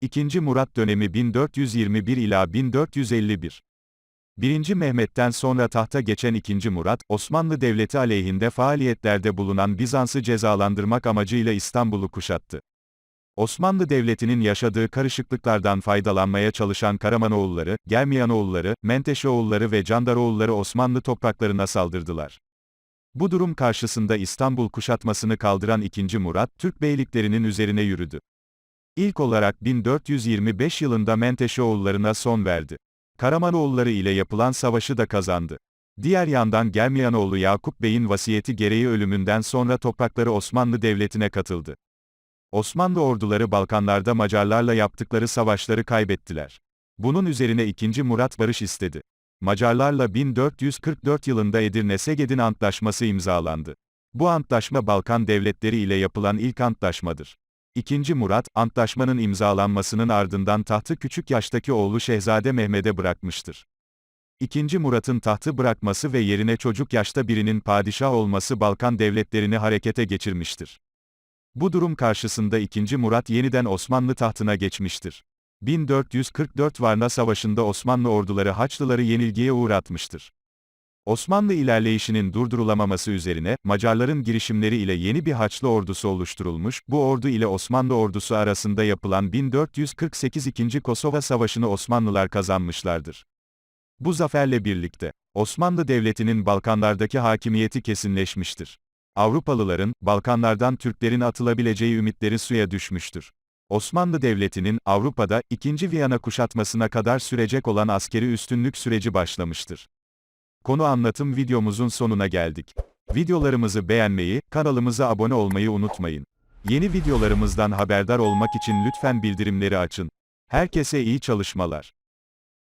2. Murat dönemi 1421 ila 1451. 1. Mehmet'ten sonra tahta geçen 2. Murat, Osmanlı Devleti aleyhinde faaliyetlerde bulunan Bizans'ı cezalandırmak amacıyla İstanbul'u kuşattı. Osmanlı Devleti'nin yaşadığı karışıklıklardan faydalanmaya çalışan Karamanoğulları, Germiyanoğulları, Menteşeoğulları ve Candaroğulları Osmanlı topraklarına saldırdılar. Bu durum karşısında İstanbul kuşatmasını kaldıran 2. Murat, Türk beyliklerinin üzerine yürüdü. İlk olarak 1425 yılında Menteşeoğullarına son verdi. Karamanoğulları ile yapılan savaşı da kazandı. Diğer yandan Germiyanoğlu Yakup Bey'in vasiyeti gereği ölümünden sonra toprakları Osmanlı Devleti'ne katıldı. Osmanlı orduları Balkanlarda Macarlarla yaptıkları savaşları kaybettiler. Bunun üzerine 2. Murat barış istedi. Macarlarla 1444 yılında Edirne-Segedin Antlaşması imzalandı. Bu antlaşma Balkan devletleri ile yapılan ilk antlaşmadır. 2. Murat, antlaşmanın imzalanmasının ardından tahtı küçük yaştaki oğlu Şehzade Mehmet'e bırakmıştır. 2. Murat'ın tahtı bırakması ve yerine çocuk yaşta birinin padişah olması Balkan devletlerini harekete geçirmiştir. Bu durum karşısında 2. Murat yeniden Osmanlı tahtına geçmiştir. 1444 Varna Savaşı'nda Osmanlı orduları Haçlıları yenilgiye uğratmıştır. Osmanlı ilerleyişinin durdurulamaması üzerine, Macarların girişimleri ile yeni bir Haçlı ordusu oluşturulmuş, bu ordu ile Osmanlı ordusu arasında yapılan 1448 2. Kosova Savaşı'nı Osmanlılar kazanmışlardır. Bu zaferle birlikte, Osmanlı Devleti'nin Balkanlardaki hakimiyeti kesinleşmiştir. Avrupalıların, Balkanlardan Türklerin atılabileceği ümitleri suya düşmüştür. Osmanlı Devleti'nin, Avrupa'da, 2. Viyana kuşatmasına kadar sürecek olan askeri üstünlük süreci başlamıştır. Konu anlatım videomuzun sonuna geldik. Videolarımızı beğenmeyi, kanalımıza abone olmayı unutmayın. Yeni videolarımızdan haberdar olmak için lütfen bildirimleri açın. Herkese iyi çalışmalar.